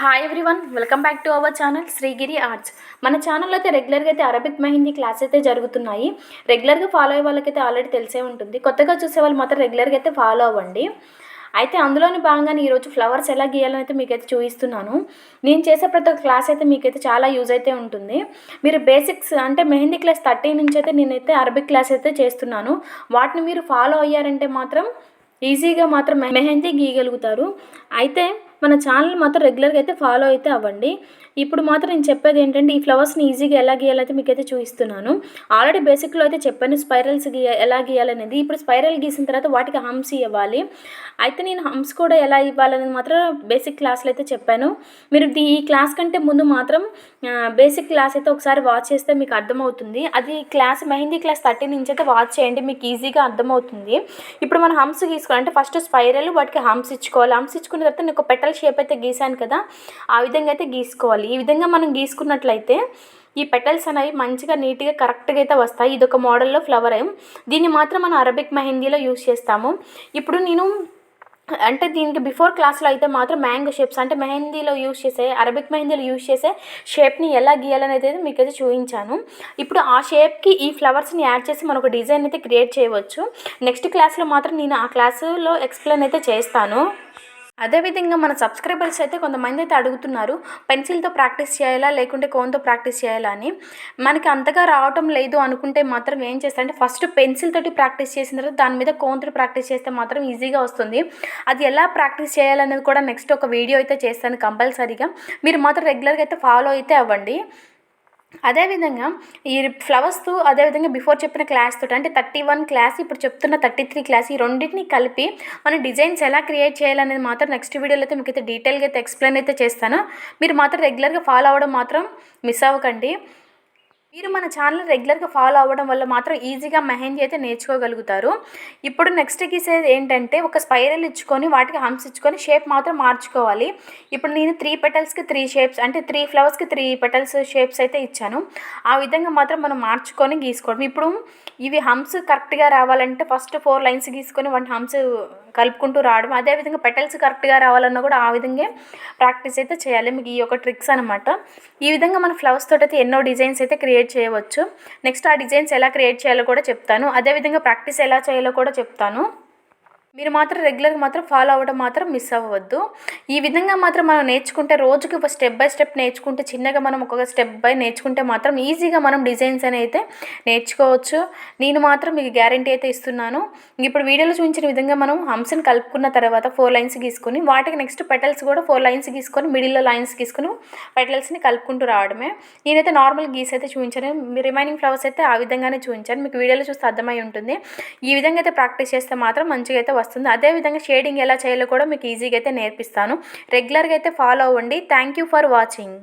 Hi everyone welcome back to our channel Srigiri arts మన ఛానల్లో అయితే రెగ్యులర్గా అయితే అరబిక్ మెహిందీ క్లాస్ అయితే జరుగుతున్నాయి. రెగ్యులర్గా ఫాలో అయ్యే వాళ్ళకైతే ఆల్రెడీ తెలిసే ఉంటుంది. కొత్తగా చూసే వాళ్ళు మాత్రం రెగ్యులర్గా అయితే ఫాలో అవ్వండి. అయితే అందులోని భాగంగానే ఈరోజు ఫ్లవర్స్ ఎలా గీయాలని అయితే మీకైతే చూపిస్తున్నాను. నేను చేసే ప్రతి ఒక్క క్లాస్ అయితే మీకైతే చాలా యూజ్ అయితే ఉంటుంది. మీరు బేసిక్స్ అంటే మెహందీ క్లాస్ థర్టీ నుంచి అయితే నేనైతే అరబిక్ క్లాస్ అయితే చేస్తున్నాను. వాటిని మీరు ఫాలో అయ్యారంటే మాత్రం ఈజీగా మాత్రం మెహందీ గీయగలుగుతారు. అయితే మన ఛానల్ మాత్రం రెగ్యులర్గా అయితే ఫాలో అయితే అవ్వండి. ఇప్పుడు మాత్రం నేను చెప్పేది ఏంటంటే ఈ ఫ్లవర్స్ని ఈజీగా ఎలా గీయాలైతే మీకు అయితే చూపిస్తున్నాను. ఆల్రెడీ బేసిక్లో అయితే చెప్పాను స్పైరల్స్ గీయ ఎలా గీయాలనేది ఇప్పుడు స్పైరల్ గీసిన తర్వాత వాటికి హమ్స్ ఇవ్వాలి. అయితే నేను హమ్స్ కూడా ఎలా ఇవ్వాలనేది మాత్రం బేసిక్ క్లాస్లో అయితే చెప్పాను. మీరు ఈ క్లాస్ కంటే ముందు మాత్రం బేసిక్ క్లాస్ అయితే ఒకసారి వాచ్ చేస్తే మీకు అర్థమవుతుంది. అది క్లాస్ మెహందీ క్లాస్ థర్టీ నుంచి అయితే వాచ్ చేయండి మీకు ఈజీగా అర్థమవుతుంది. ఇప్పుడు మనం హమ్స్ గీసుకోవాలంటే ఫస్ట్ స్పైరల్ వాటికి హమ్స్ ఇచ్చుకోవాలి. హమ్స్ ఇచ్చుకున్న తర్వాత నేను ఒక పెటల్ షేప్ అయితే గీసాను కదా ఆ విధంగా అయితే గీసుకోవాలి. ఈ విధంగా మనం గీసుకున్నట్లయితే ఈ పెటల్స్ అనేవి మంచిగా నీట్గా కరెక్ట్గా అయితే వస్తాయి. ఇది ఒక మోడల్లో ఫ్లవర్ దీన్ని మాత్రం మనం అరబిక్ మెహందీలో యూస్ చేస్తాము. ఇప్పుడు నేను అంటే దీనికి బిఫోర్ క్లాస్లో అయితే మాత్రం మ్యాంగో షేప్స్ అంటే మెహందీలో యూస్ చేసే అరబిక్ మెహందీలో యూస్ చేసే షేప్ని ఎలా గీయాలనేది అయితే మీకు అయితే చూపించాను. ఇప్పుడు ఆ షేప్కి ఈ ఫ్లవర్స్ని యాడ్ చేసి మనం ఒక డిజైన్ అయితే క్రియేట్ చేయవచ్చు. నెక్స్ట్ క్లాస్లో మాత్రం నేను ఆ క్లాసులో ఎక్స్ప్లెయిన్ అయితే చేస్తాను. అదేవిధంగా మన సబ్స్క్రైబర్స్ అయితే కొంతమంది అయితే అడుగుతున్నారు పెన్సిల్తో ప్రాక్టీస్ చేయాలా లేకుంటే కోన్తో ప్రాక్టీస్ చేయాలా అని. మనకి అంతగా రావటం లేదు అనుకుంటే మాత్రం ఏం చేస్తారంటే ఫస్ట్ పెన్సిల్ తోటి ప్రాక్టీస్ చేసిన తర్వాత దాని మీద కోన్తో ప్రాక్టీస్ చేస్తే మాత్రం ఈజీగా వస్తుంది. అది ఎలా ప్రాక్టీస్ చేయాలనేది కూడా నెక్స్ట్ ఒక వీడియో అయితే చేస్తాను కంపల్సరీగా. మీరు మాత్రం రెగ్యులర్గా అయితే ఫాలో అయితే అవ్వండి. అదేవిధంగా ఈ ఫ్లవర్స్తో అదేవిధంగా బిఫోర్ చెప్పిన క్లాస్ తోటి అంటే థర్టీ వన్ క్లాస్ ఇప్పుడు చెప్తున్న థర్టీ త్రీ క్లాస్ ఈ రెండింటిని కలిపి మనం డిజైన్స్ ఎలా క్రియేట్ చేయాలనేది మాత్రం నెక్స్ట్ వీడియోలో అయితే మీకైతే డీటెయిల్గా అయితే ఎక్స్ప్లెయిన్ అయితే చేస్తాను. మీరు మాత్రం రెగ్యులర్గా ఫాలో అవ్వడం మాత్రం మిస్ అవ్వకండి. మీరు మన ఛానల్ రెగ్యులర్గా ఫాలో అవ్వడం వల్ల మాత్రం ఈజీగా మెహందీ అయితే నేర్చుకోగలుగుతారు. ఇప్పుడు నెక్స్ట్ గీసేది ఏంటంటే ఒక స్పైరల్ ఇచ్చుకొని వాటికి హంప్స్ ఇచ్చుకొని షేప్ మాత్రం మార్చుకోవాలి. ఇప్పుడు నేను త్రీ పెటల్స్కి త్రీ షేప్స్ అంటే త్రీ ఫ్లవర్స్కి త్రీ పెటల్స్ షేప్స్ అయితే ఇచ్చాను. ఆ విధంగా మాత్రం మనం మార్చుకొని గీసుకోవడం. ఇప్పుడు ఇవి హంప్స్ కరెక్ట్గా రావాలంటే ఫస్ట్ ఫోర్ లైన్స్ గీసుకొని వాటి హంప్స్ కలుపుకుంటూ రావడం. అదేవిధంగా పెటల్స్ కరెక్ట్గా రావాలన్నా కూడా ఆ విధంగా ప్రాక్టీస్ అయితే చేయాలి. మీకు ఈ యొక్క ట్రిక్స్ అనమాట ఈ విధంగా మన ఫ్లవర్స్ తోటి అయితే ఎన్నో డిజైన్స్ అయితే క్రియేట్ చేయవచ్చు. నెక్స్ట్ ఆ డిజైన్స్ ఎలా క్రియేట్ చేయాలో కూడా చెప్తాను. అదేవిధంగా ప్రాక్టీస్ ఎలా చేయాలో కూడా చెప్తాను. మీరు మాత్రం రెగ్యులర్గా మాత్రం ఫాలో అవ్వడం మాత్రం మిస్ అవ్వద్దు ఈ విధంగా మాత్రం మనం నేర్చుకుంటే రోజుకి ఒక స్టెప్ బై స్టెప్ నేర్చుకుంటే చిన్నగా మనం ఒక స్టెప్ బై నేర్చుకుంటే మాత్రం ఈజీగా మనం డిజైన్స్ అని అయితే నేర్చుకోవచ్చు. నేను మాత్రం మీకు గ్యారంటీ అయితే ఇస్తున్నాను. ఇప్పుడు వీడియోలో చూపించిన విధంగా మనం హంసను కలుపుకున్న తర్వాత ఫోర్ లైన్స్ గీసుకొని వాటికి నెక్స్ట్ పెటల్స్ కూడా ఫోర్ లైన్స్ గీసుకొని మిడిల్లో లైన్స్ గీసుకొని పెటల్స్ని కలుపుకుంటూ రావడమే. నేనైతే నార్మల్ గీస్ అయితే చూపించాను. రిమైనింగ్ ఫ్లవర్స్ అయితే ఆ విధంగానే చూపించాను. మీకు వీడియోలో చూస్తే అర్థమై ఉంటుంది. ఈ విధంగా అయితే ప్రాక్టీస్ చేస్తే మాత్రం మంచిగా అయితే వస్తుంది. అదేవిధంగా షేడింగ్ ఎలా చేయాలో కూడా మీకు ఈజీగా అయితే నేర్పిస్తాను. రెగ్యులర్గా అయితే ఫాలో అవ్వండి. Thank you for watching.